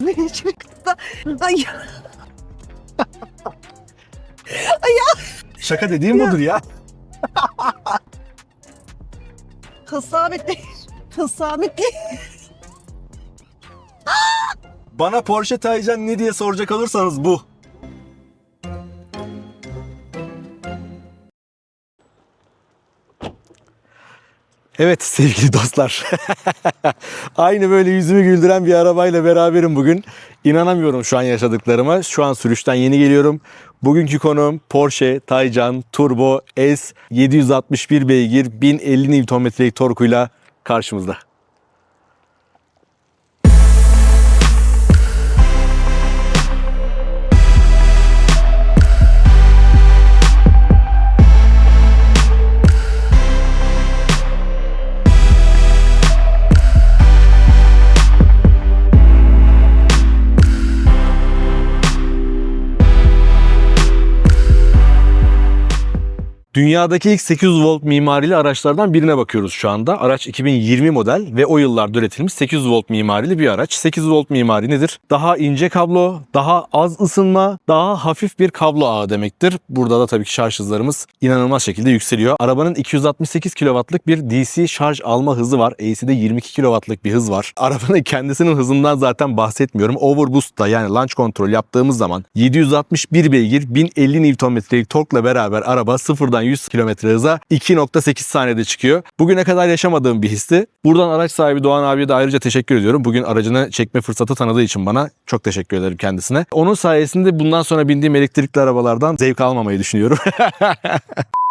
Ne çıktı? Ay Şaka dediğim Ya. budur ya. kısametli. Kısametli. Bana Porsche Taycan ne diye soracak olursanız bu. Evet sevgili dostlar. Aynı böyle yüzümü güldüren bir arabayla beraberim bugün. İnanamıyorum şu an yaşadıklarıma. Şu an sürüşten yeni geliyorum. Bugünkü konuğum Porsche Taycan Turbo S 761 beygir 1050 Nm'lik torkuyla karşımızda. Dünyadaki ilk 800 volt mimarili araçlardan birine bakıyoruz şu anda. Araç 2020 model ve o yıllarda üretilmiş 800 volt mimarili bir araç. 800 volt mimari nedir? Daha ince kablo, daha az ısınma, daha hafif bir kablo ağı demektir. Burada da tabii ki şarj hızlarımız inanılmaz şekilde yükseliyor. Arabanın 268 kW'lık bir DC şarj alma hızı var. AC'de 22 kW'lık bir hız var. Arabanın kendisinin hızından zaten bahsetmiyorum. Overboost'ta yani launch kontrol yaptığımız zaman 761 beygir 1050 Nm'lik torkla beraber araba sıfırdan 100 km hıza 2.8 saniyede çıkıyor. Bugüne kadar yaşamadığım bir histi. Buradan araç sahibi Doğan abiye de ayrıca teşekkür ediyorum. Bugün aracını çekme fırsatı tanıdığı için bana çok teşekkür ederim kendisine. Onun sayesinde bundan sonra bindiğim elektrikli arabalardan zevk almamayı düşünüyorum.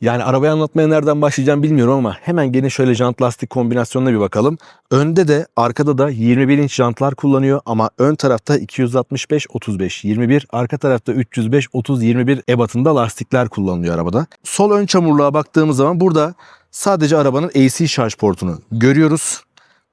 Yani arabayı anlatmaya nereden başlayacağım bilmiyorum ama hemen gene şöyle jant lastik kombinasyonuna bir bakalım. Önde de arkada da 21 inç jantlar kullanıyor ama ön tarafta 265 35 21, arka tarafta 305 30 21 ebatında lastikler kullanılıyor arabada. Sol ön çamurluğa baktığımız zaman burada sadece arabanın AC şarj portunu görüyoruz.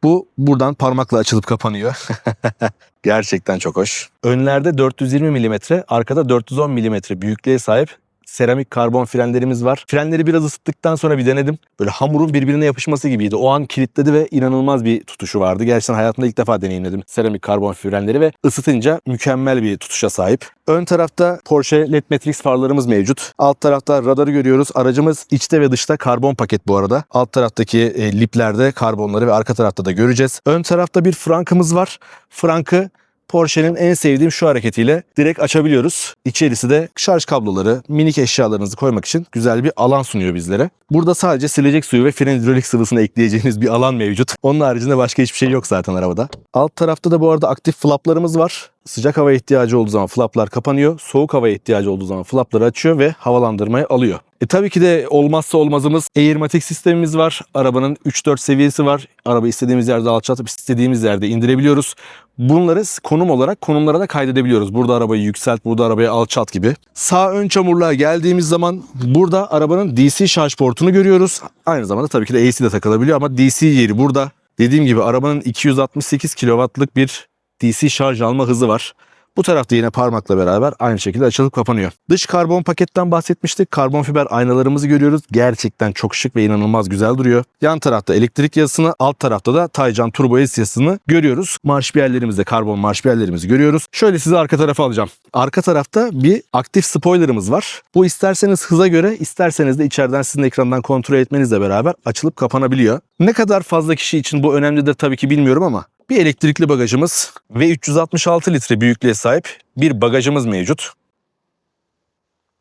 Bu buradan parmakla açılıp kapanıyor. Gerçekten çok hoş. Önlerde 420 mm, arkada 410 mm büyüklüğe sahip seramik karbon frenlerimiz var. Frenleri biraz ısıttıktan sonra bir denedim. Böyle hamurun birbirine yapışması gibiydi. O an kilitledi ve inanılmaz bir tutuşu vardı. Gerçekten hayatımda ilk defa deneyimledim seramik karbon frenleri ve ısıtınca mükemmel bir tutuşa sahip. Ön tarafta Porsche LED Matrix farlarımız mevcut. Alt tarafta radarı görüyoruz. Aracımız içte ve dışta karbon paket bu arada. Alt taraftaki e, liplerde karbonları ve arka tarafta da göreceğiz. Ön tarafta bir frankımız var. Frankı Porsche'nin en sevdiğim şu hareketiyle direkt açabiliyoruz. İçerisi de şarj kabloları, minik eşyalarınızı koymak için güzel bir alan sunuyor bizlere. Burada sadece silecek suyu ve fren hidrolik sıvısını ekleyeceğiniz bir alan mevcut. Onun haricinde başka hiçbir şey yok zaten arabada. Alt tarafta da bu arada aktif flaplarımız var. Sıcak hava ihtiyacı olduğu zaman flaplar kapanıyor. Soğuk hava ihtiyacı olduğu zaman flapları açıyor ve havalandırmayı alıyor. E tabii ki de olmazsa olmazımız Airmatic sistemimiz var. Arabanın 3-4 seviyesi var. Araba istediğimiz yerde alçaltıp istediğimiz yerde indirebiliyoruz. Bunları konum olarak konumlara da kaydedebiliyoruz. Burada arabayı yükselt, burada arabayı alçalt gibi. Sağ ön çamurluğa geldiğimiz zaman burada arabanın DC şarj portunu görüyoruz. Aynı zamanda tabii ki de AC de takılabiliyor ama DC yeri burada. Dediğim gibi arabanın 268 kW'lık bir DC şarj alma hızı var. Bu tarafta yine parmakla beraber aynı şekilde açılıp kapanıyor. Dış karbon paketten bahsetmiştik. Karbon fiber aynalarımızı görüyoruz. Gerçekten çok şık ve inanılmaz güzel duruyor. Yan tarafta elektrik yazısını, alt tarafta da Taycan Turbo S yazısını görüyoruz. Marşpiyerlerimizde karbon marşpiyerlerimizi görüyoruz. Şöyle sizi arka tarafa alacağım. Arka tarafta bir aktif spoilerımız var. Bu isterseniz hıza göre, isterseniz de içeriden sizin ekrandan kontrol etmenizle beraber açılıp kapanabiliyor. Ne kadar fazla kişi için bu önemlidir tabii ki bilmiyorum ama bir elektrikli bagajımız ve 366 litre büyüklüğe sahip bir bagajımız mevcut.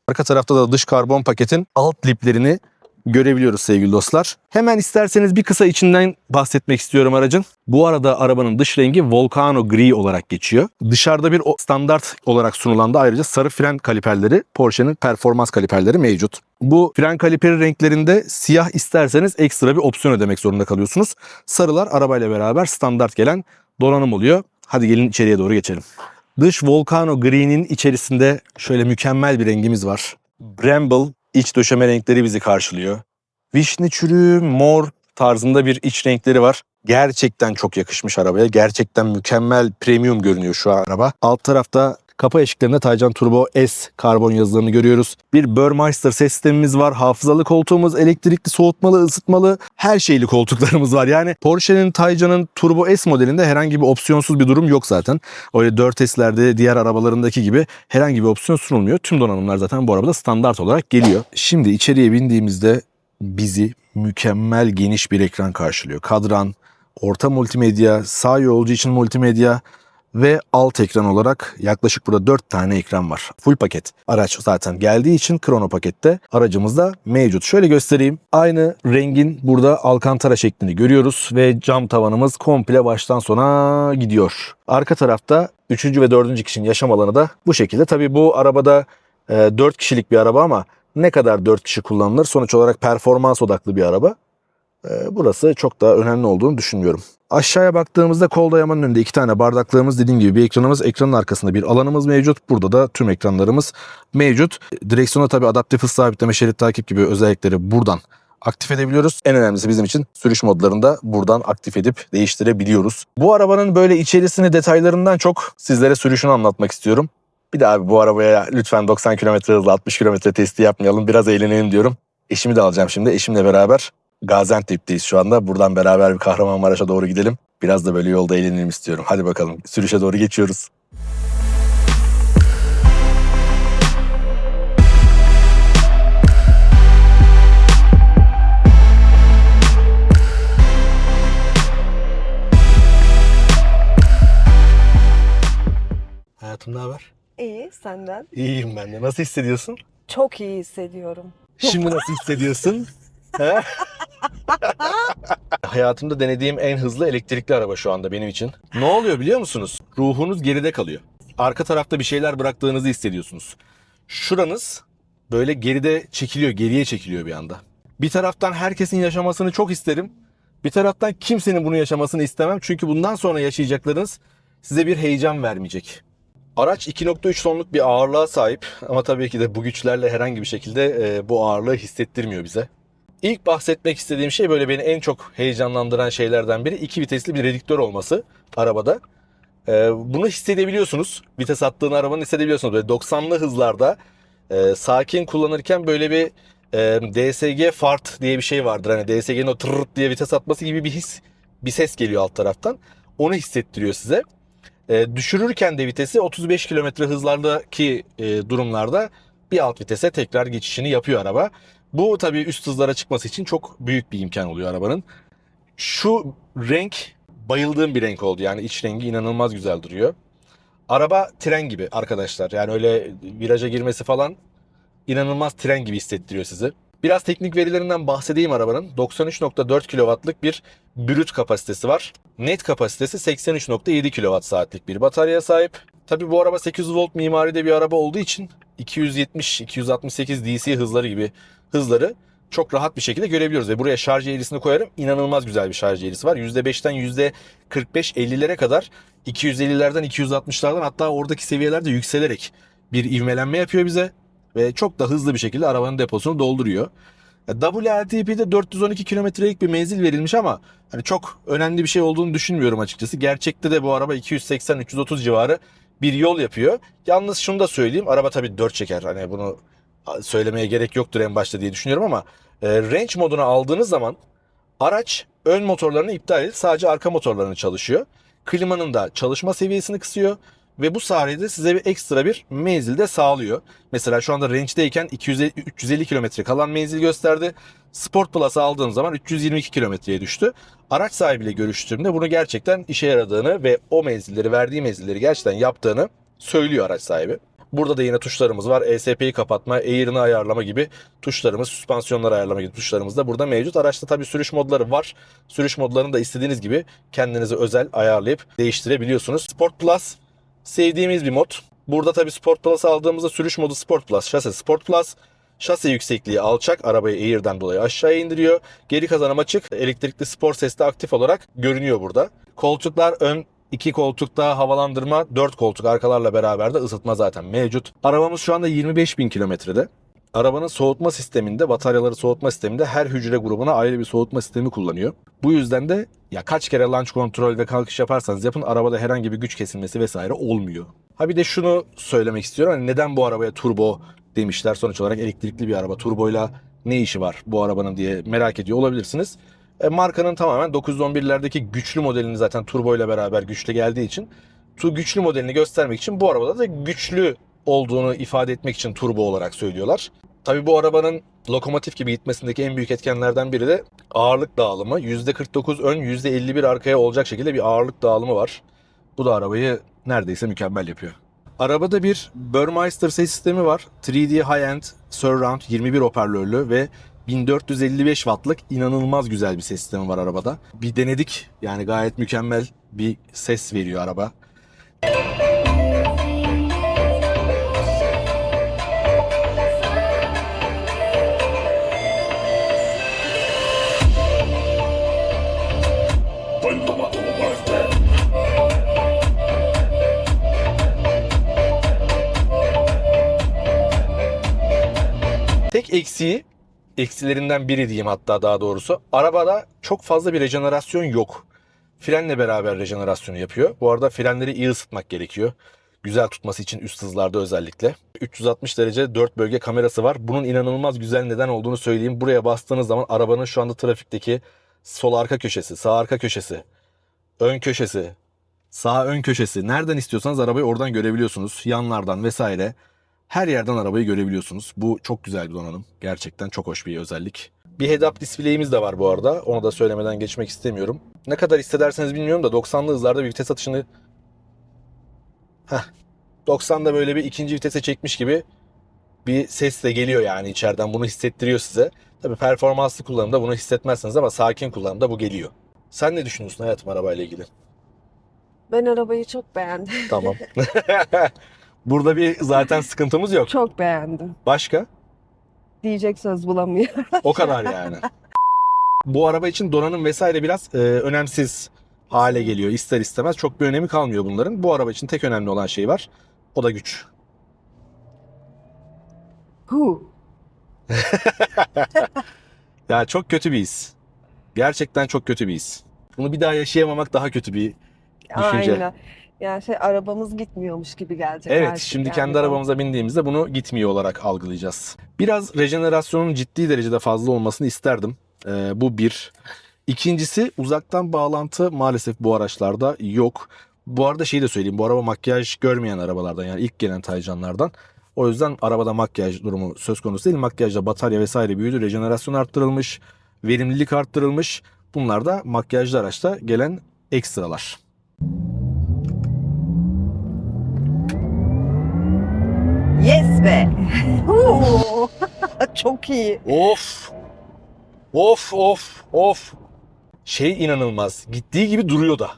Arka tarafta da dış karbon paketin alt liplerini görebiliyoruz sevgili dostlar. Hemen isterseniz bir kısa içinden bahsetmek istiyorum aracın. Bu arada arabanın dış rengi Volcano Gri olarak geçiyor. Dışarıda bir standart olarak sunulan da ayrıca sarı fren kaliperleri Porsche'nin performans kaliperleri mevcut. Bu fren kaliperi renklerinde siyah isterseniz ekstra bir opsiyon ödemek zorunda kalıyorsunuz. Sarılar arabayla beraber standart gelen donanım oluyor. Hadi gelin içeriye doğru geçelim. Dış Volcano Gri'nin içerisinde şöyle mükemmel bir rengimiz var. Bramble iç döşeme renkleri bizi karşılıyor. Vişne çürüğü, mor tarzında bir iç renkleri var. Gerçekten çok yakışmış arabaya. Gerçekten mükemmel premium görünüyor şu araba. Alt tarafta Kapı eşiklerinde Taycan Turbo S karbon yazılarını görüyoruz. Bir Burmeister ses sistemimiz var. Hafızalı koltuğumuz, elektrikli soğutmalı, ısıtmalı, her şeyli koltuklarımız var. Yani Porsche'nin Taycan'ın Turbo S modelinde herhangi bir opsiyonsuz bir durum yok zaten. Öyle 4S'lerde diğer arabalarındaki gibi herhangi bir opsiyon sunulmuyor. Tüm donanımlar zaten bu arabada standart olarak geliyor. Şimdi içeriye bindiğimizde bizi mükemmel geniş bir ekran karşılıyor. Kadran, orta multimedya, sağ yolcu için multimedya ve alt ekran olarak yaklaşık burada 4 tane ekran var. Full paket. Araç zaten geldiği için krono pakette aracımızda mevcut. Şöyle göstereyim. Aynı rengin burada alkantara şeklini görüyoruz ve cam tavanımız komple baştan sona gidiyor. Arka tarafta 3. ve 4. kişinin yaşam alanı da bu şekilde. Tabii bu arabada e, 4 kişilik bir araba ama ne kadar 4 kişi kullanılır? Sonuç olarak performans odaklı bir araba. E, burası çok da önemli olduğunu düşünmüyorum. Aşağıya baktığımızda kol dayamanın önünde iki tane bardaklığımız dediğim gibi bir ekranımız. Ekranın arkasında bir alanımız mevcut. Burada da tüm ekranlarımız mevcut. Direksiyona tabii adaptif hız sabitleme, şerit takip gibi özellikleri buradan aktif edebiliyoruz. En önemlisi bizim için sürüş modlarını da buradan aktif edip değiştirebiliyoruz. Bu arabanın böyle içerisini detaylarından çok sizlere sürüşünü anlatmak istiyorum. Bir de abi bu arabaya lütfen 90 km hızla 60 km testi yapmayalım. Biraz eğlenelim diyorum. Eşimi de alacağım şimdi. Eşimle beraber Gaziantep'teyiz şu anda. Buradan beraber bir Kahramanmaraş'a doğru gidelim. Biraz da böyle yolda eğlenelim istiyorum. Hadi bakalım sürüşe doğru geçiyoruz. Hayatım ne haber? İyi senden. İyiyim ben de. Nasıl hissediyorsun? Çok iyi hissediyorum. Şimdi nasıl hissediyorsun? He? Hayatımda denediğim en hızlı elektrikli araba şu anda benim için. Ne oluyor biliyor musunuz? Ruhunuz geride kalıyor. Arka tarafta bir şeyler bıraktığınızı hissediyorsunuz. Şuranız böyle geride çekiliyor, geriye çekiliyor bir anda. Bir taraftan herkesin yaşamasını çok isterim. Bir taraftan kimsenin bunu yaşamasını istemem. Çünkü bundan sonra yaşayacaklarınız size bir heyecan vermeyecek. Araç 2.3 tonluk bir ağırlığa sahip ama tabii ki de bu güçlerle herhangi bir şekilde e, bu ağırlığı hissettirmiyor bize. İlk bahsetmek istediğim şey böyle beni en çok heyecanlandıran şeylerden biri iki vitesli bir redüktör olması arabada. E, bunu hissedebiliyorsunuz. Vites attığını arabanın hissedebiliyorsunuz. Böyle 90'lı hızlarda e, sakin kullanırken böyle bir e, DSG fart diye bir şey vardır. Hani DSG'nin o tırırt diye vites atması gibi bir his, bir ses geliyor alt taraftan. Onu hissettiriyor size. E, düşürürken de vitesi 35 km hızlardaki e, durumlarda bir alt vitese tekrar geçişini yapıyor araba. Bu tabii üst hızlara çıkması için çok büyük bir imkan oluyor arabanın. Şu renk bayıldığım bir renk oldu. Yani iç rengi inanılmaz güzel duruyor. Araba tren gibi arkadaşlar. Yani öyle viraja girmesi falan inanılmaz tren gibi hissettiriyor sizi. Biraz teknik verilerinden bahsedeyim arabanın. 93.4 kW'lık bir brüt kapasitesi var. Net kapasitesi 83.7 kWh saatlik bir bataryaya sahip. Tabi bu araba 800 volt mimaride bir araba olduğu için 270-268 DC hızları gibi hızları çok rahat bir şekilde görebiliyoruz. Ve buraya şarj eğrisini koyarım. İnanılmaz güzel bir şarj eğrisi var. %5'ten %45-50'lere kadar 250'lerden 260'lardan hatta oradaki seviyelerde yükselerek bir ivmelenme yapıyor bize. Ve çok da hızlı bir şekilde arabanın deposunu dolduruyor. WLTP'de 412 kilometrelik bir menzil verilmiş ama hani çok önemli bir şey olduğunu düşünmüyorum açıkçası. Gerçekte de bu araba 280-330 civarı bir yol yapıyor. Yalnız şunu da söyleyeyim. Araba tabii 4 çeker. Hani bunu söylemeye gerek yoktur en başta diye düşünüyorum ama e, range moduna aldığınız zaman araç ön motorlarını iptal edip sadece arka motorlarını çalışıyor. Klimanın da çalışma seviyesini kısıyor ve bu sayede size bir ekstra bir menzil de sağlıyor. Mesela şu anda range'deyken 250, 350 kilometre kalan menzil gösterdi. Sport Plus'ı aldığım zaman 322 kilometreye düştü. Araç sahibiyle görüştüğümde bunu gerçekten işe yaradığını ve o menzilleri verdiği menzilleri gerçekten yaptığını söylüyor araç sahibi. Burada da yine tuşlarımız var. ESP'yi kapatma, Air'ını ayarlama gibi tuşlarımız, süspansiyonları ayarlama gibi tuşlarımız da burada mevcut. Araçta tabii sürüş modları var. Sürüş modlarını da istediğiniz gibi kendinize özel ayarlayıp değiştirebiliyorsunuz. Sport Plus sevdiğimiz bir mod. Burada tabii Sport Plus aldığımızda sürüş modu Sport Plus, şase Sport Plus. Şase yüksekliği alçak, arabayı Air'den dolayı aşağıya indiriyor. Geri kazanım açık, elektrikli spor sesli aktif olarak görünüyor burada. Koltuklar ön iki koltukta havalandırma, 4 koltuk arkalarla beraber de ısıtma zaten mevcut. Arabamız şu anda 25 bin kilometrede. Arabanın soğutma sisteminde, bataryaları soğutma sisteminde her hücre grubuna ayrı bir soğutma sistemi kullanıyor. Bu yüzden de ya kaç kere launch kontrol ve kalkış yaparsanız yapın arabada herhangi bir güç kesilmesi vesaire olmuyor. Ha bir de şunu söylemek istiyorum. Hani neden bu arabaya turbo demişler sonuç olarak elektrikli bir araba. Turboyla ne işi var bu arabanın diye merak ediyor olabilirsiniz. E, markanın tamamen 911'lerdeki güçlü modelini zaten turbo ile beraber güçlü geldiği için tu güçlü modelini göstermek için bu arabada da güçlü olduğunu ifade etmek için turbo olarak söylüyorlar. Tabii bu arabanın lokomotif gibi gitmesindeki en büyük etkenlerden biri de ağırlık dağılımı. %49 ön, %51 arkaya olacak şekilde bir ağırlık dağılımı var. Bu da arabayı neredeyse mükemmel yapıyor. Arabada bir Burmeister ses sistemi var. 3D High-End Surround 21 hoparlörlü ve 1455 wattlık inanılmaz güzel bir ses sistemi var arabada. Bir denedik yani gayet mükemmel bir ses veriyor araba. Tek eksiği, eksilerinden biri diyeyim hatta daha doğrusu. Arabada çok fazla bir rejenerasyon yok. Frenle beraber rejenerasyonu yapıyor. Bu arada frenleri iyi ısıtmak gerekiyor. Güzel tutması için üst hızlarda özellikle. 360 derece 4 bölge kamerası var. Bunun inanılmaz güzel neden olduğunu söyleyeyim. Buraya bastığınız zaman arabanın şu anda trafikteki sol arka köşesi, sağ arka köşesi, ön köşesi, sağ ön köşesi. Nereden istiyorsanız arabayı oradan görebiliyorsunuz. Yanlardan vesaire. Her yerden arabayı görebiliyorsunuz. Bu çok güzel bir donanım. Gerçekten çok hoş bir özellik. Bir head-up display'imiz de var bu arada. Onu da söylemeden geçmek istemiyorum. Ne kadar hissederseniz bilmiyorum da 90'lı hızlarda bir vites atışını Heh. 90'da böyle bir ikinci vitese çekmiş gibi bir ses de geliyor yani içeriden bunu hissettiriyor size. Tabii performanslı kullanımda bunu hissetmezsiniz ama sakin kullanımda bu geliyor. Sen ne düşünüyorsun hayatım arabayla ilgili? Ben arabayı çok beğendim. Tamam. Burada bir zaten sıkıntımız yok. Çok beğendim. Başka? Diyecek söz bulamıyorum. O kadar yani. Bu araba için donanım vesaire biraz e, önemsiz hale geliyor ister istemez. Çok bir önemi kalmıyor bunların. Bu araba için tek önemli olan şey var. O da güç. Hu. Ya çok kötü bir his. Gerçekten çok kötü bir his. Bunu bir daha yaşayamamak daha kötü bir düşünce. Aynen. Yani şey arabamız gitmiyormuş gibi gelecek. Evet, artık şimdi yani. kendi arabamıza bindiğimizde bunu gitmiyor olarak algılayacağız. Biraz rejenerasyonun ciddi derecede fazla olmasını isterdim. Ee, bu bir. İkincisi uzaktan bağlantı maalesef bu araçlarda yok. Bu arada şeyi de söyleyeyim. Bu araba makyaj görmeyen arabalardan yani ilk gelen Taycanlardan. O yüzden arabada makyaj durumu söz konusu değil. Makyajda batarya vesaire büyüdü. Rejenerasyon arttırılmış. Verimlilik arttırılmış. Bunlar da makyajlı araçta gelen ekstralar. Yes be. Çok iyi. Of. Of of of. Şey inanılmaz. Gittiği gibi duruyor da.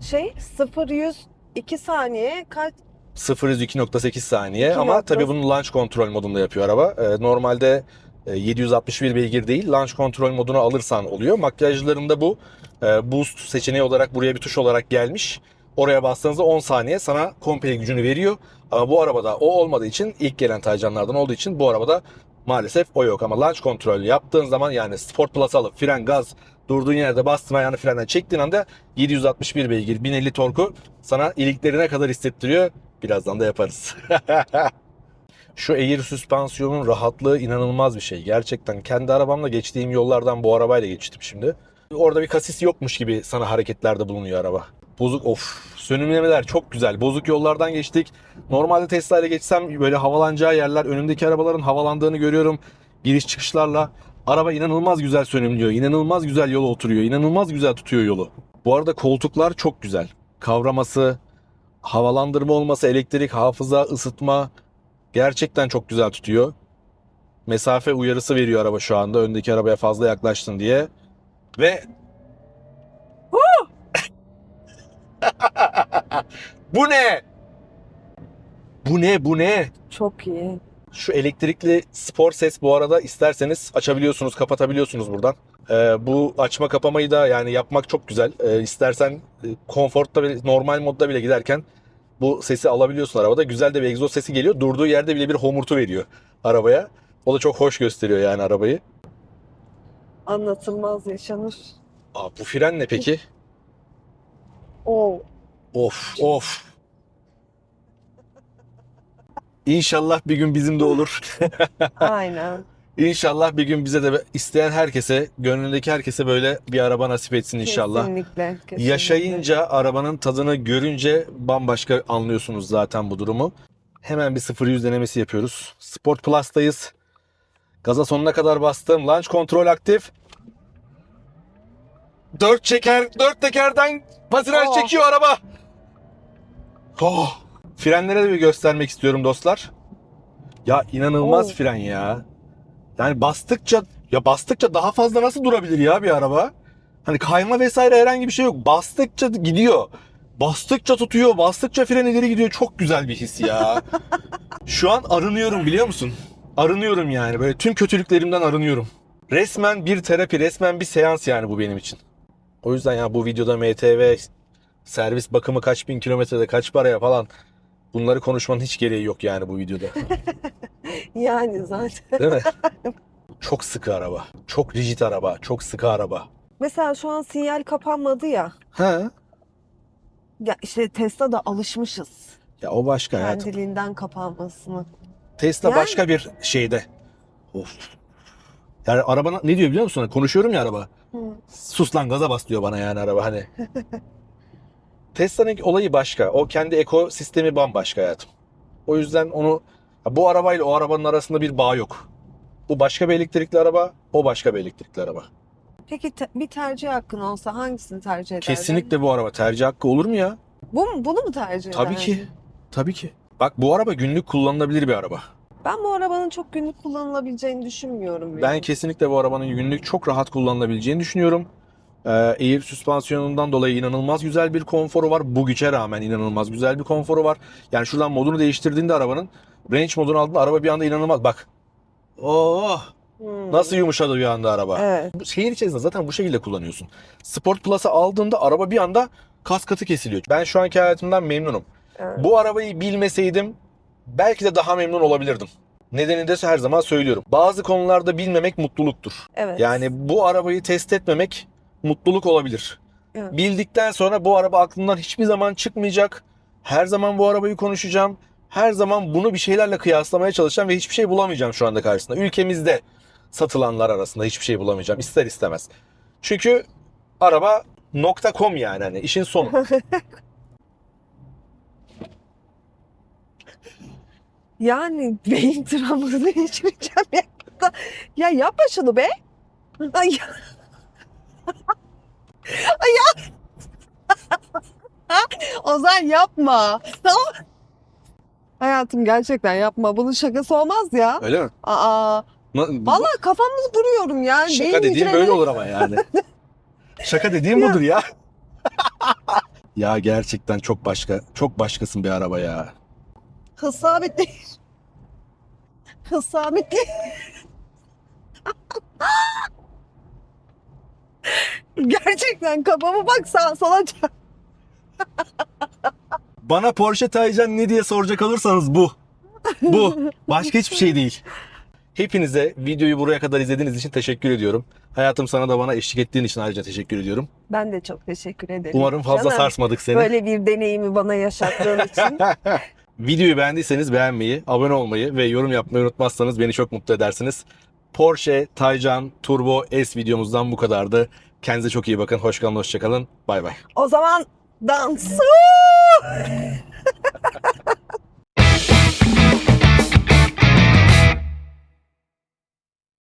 Şey 0 100 2 saniye kaç 0 2.8 saniye İki ama nokta- tabii bunu launch kontrol modunda yapıyor araba. Ee, normalde e, 761 beygir değil launch kontrol moduna alırsan oluyor. Makyajlarında bu e, boost seçeneği olarak buraya bir tuş olarak gelmiş. Oraya bastığınızda 10 saniye sana komple gücünü veriyor. Ama bu arabada o olmadığı için ilk gelen Taycanlardan olduğu için bu arabada maalesef o yok. Ama launch kontrol yaptığın zaman yani Sport Plus alıp fren gaz durduğun yerde bastın ayağını frenden çektiğin anda 761 beygir 1050 torku sana iliklerine kadar hissettiriyor. Birazdan da yaparız. Şu air süspansiyonun rahatlığı inanılmaz bir şey. Gerçekten kendi arabamla geçtiğim yollardan bu arabayla geçtim şimdi. Orada bir kasis yokmuş gibi sana hareketlerde bulunuyor araba. Bozuk of sönümlemeler çok güzel. Bozuk yollardan geçtik. Normalde Tesla ile geçsem böyle havalanacağı yerler önümdeki arabaların havalandığını görüyorum. Giriş çıkışlarla. Araba inanılmaz güzel sönümlüyor. inanılmaz güzel yola oturuyor. inanılmaz güzel tutuyor yolu. Bu arada koltuklar çok güzel. Kavraması, havalandırma olması, elektrik, hafıza, ısıtma gerçekten çok güzel tutuyor. Mesafe uyarısı veriyor araba şu anda öndeki arabaya fazla yaklaştın diye. Ve Bu ne? Bu ne? Bu ne? çok iyi. Şu elektrikli spor ses bu arada isterseniz açabiliyorsunuz, kapatabiliyorsunuz buradan. Ee, bu açma kapamayı da yani yapmak çok güzel. Ee, istersen e, konfortta bile, normal modda bile giderken bu sesi alabiliyorsun arabada. Güzel de bir egzoz sesi geliyor. Durduğu yerde bile bir homurtu veriyor arabaya. O da çok hoş gösteriyor yani arabayı. Anlatılmaz yaşanır. Aa, bu fren ne peki? Oo. Of of. İnşallah bir gün bizim de olur. Aynen. İnşallah bir gün bize de isteyen herkese, gönlündeki herkese böyle bir araba nasip etsin inşallah. Kesinlikle. kesinlikle. Yaşayınca, arabanın tadını görünce bambaşka anlıyorsunuz zaten bu durumu. Hemen bir 0-100 denemesi yapıyoruz. Sport Plus'tayız. Gaza sonuna kadar bastım. Launch kontrol aktif. Dört çeker, dört tekerden patinaj Oh. çekiyor araba. Oh. Frenlere de bir göstermek istiyorum dostlar. Ya inanılmaz Oh. fren ya. Yani bastıkça ya bastıkça daha fazla nasıl durabilir ya bir araba? Hani kayma vesaire herhangi bir şey yok. Bastıkça gidiyor. Bastıkça tutuyor, bastıkça fren ileri gidiyor. Çok güzel bir his ya. Şu an arınıyorum biliyor musun? Arınıyorum yani. Böyle tüm kötülüklerimden arınıyorum. Resmen bir terapi, resmen bir seans yani bu benim için. O yüzden ya bu videoda MTV servis bakımı kaç bin kilometrede kaç paraya falan bunları konuşmanın hiç gereği yok yani bu videoda. Yani zaten. Değil mi? Çok sıkı araba. Çok rigid araba. Çok sıkı araba. Mesela şu an sinyal kapanmadı ya. Ha? Ya işte Tesla'da alışmışız. Ya o başka hayatım. Kendiliğinden kapanmasını. Tesla Yani- başka bir şeyde. Of. Yani araba ne diyor biliyor musun? Konuşuyorum ya araba. Hı. Sus lan gaza bas diyor bana yani araba hani. Tesla'nın olayı başka. O kendi ekosistemi bambaşka hayatım. O yüzden onu bu arabayla o arabanın arasında bir bağ yok. Bu başka bir elektrikli araba, o başka bir elektrikli araba. Peki te- bir tercih hakkın olsa hangisini tercih ederdin? Kesinlikle bu araba tercih hakkı olur mu ya? Bu mu, bunu mu tercih Tabii ederdin? ki. Tabii ki. Bak bu araba günlük kullanılabilir bir araba. Ben bu arabanın çok günlük kullanılabileceğini düşünmüyorum. Ben yani. kesinlikle bu arabanın günlük çok rahat kullanılabileceğini düşünüyorum. Ee, Air süspansiyonundan dolayı inanılmaz güzel bir konforu var. Bu güce rağmen inanılmaz güzel bir konforu var. Yani şuradan modunu değiştirdiğinde arabanın range modunu aldığında araba bir anda inanılmaz. Bak. Oh! Hmm. Nasıl yumuşadı bir anda araba. Evet. Şehir içerisinde zaten bu şekilde kullanıyorsun. Sport Plus'ı aldığında araba bir anda kas katı kesiliyor. Ben şu anki hayatımdan memnunum. evet. Bu arabayı bilmeseydim belki de daha memnun olabilirdim. Nedenini de her zaman söylüyorum. Bazı konularda bilmemek mutluluktur. Evet. Yani bu arabayı test etmemek mutluluk olabilir. Evet. Bildikten sonra bu araba aklımdan hiçbir zaman çıkmayacak. Her zaman bu arabayı konuşacağım. Her zaman bunu bir şeylerle kıyaslamaya çalışacağım ve hiçbir şey bulamayacağım şu anda karşısında. Ülkemizde satılanlar arasında hiçbir şey bulamayacağım ister istemez. Çünkü araba .com yani hani işin sonu. Yani beyin travmasını geçireceğim ya. Ya yapma şunu be. Ay ya. Ozan yapma. Tamam. Hayatım gerçekten yapma. Bunun şakası olmaz ya. Öyle mi? Aa, Na- vallahi kafamı vuruyorum ya. Şaka Beyin dediğim hücreleri- böyle olur ama yani. Şaka dediğim Ya. budur ya. ya gerçekten çok başka, çok başkasın bir araba ya. Hız sabit değil. Hız sabit değil. Gerçekten kafamı bak sağa sola çarp. Bana Porsche Taycan ne diye soracak olursanız bu. Bu. Başka hiçbir şey değil. Hepinize videoyu buraya kadar izlediğiniz için teşekkür ediyorum. Hayatım sana da bana eşlik ettiğin için ayrıca teşekkür ediyorum. Ben de çok teşekkür ederim. Umarım fazla Canım, sarsmadık seni. Böyle bir deneyimi bana yaşattığın için. Videoyu beğendiyseniz beğenmeyi, abone olmayı ve yorum yapmayı unutmazsanız beni çok mutlu edersiniz. Porsche Taycan Turbo S videomuzdan bu kadardı. Kendinize çok iyi bakın. Hoş kalın, hoşça kalın. Bay bay. o zaman dans.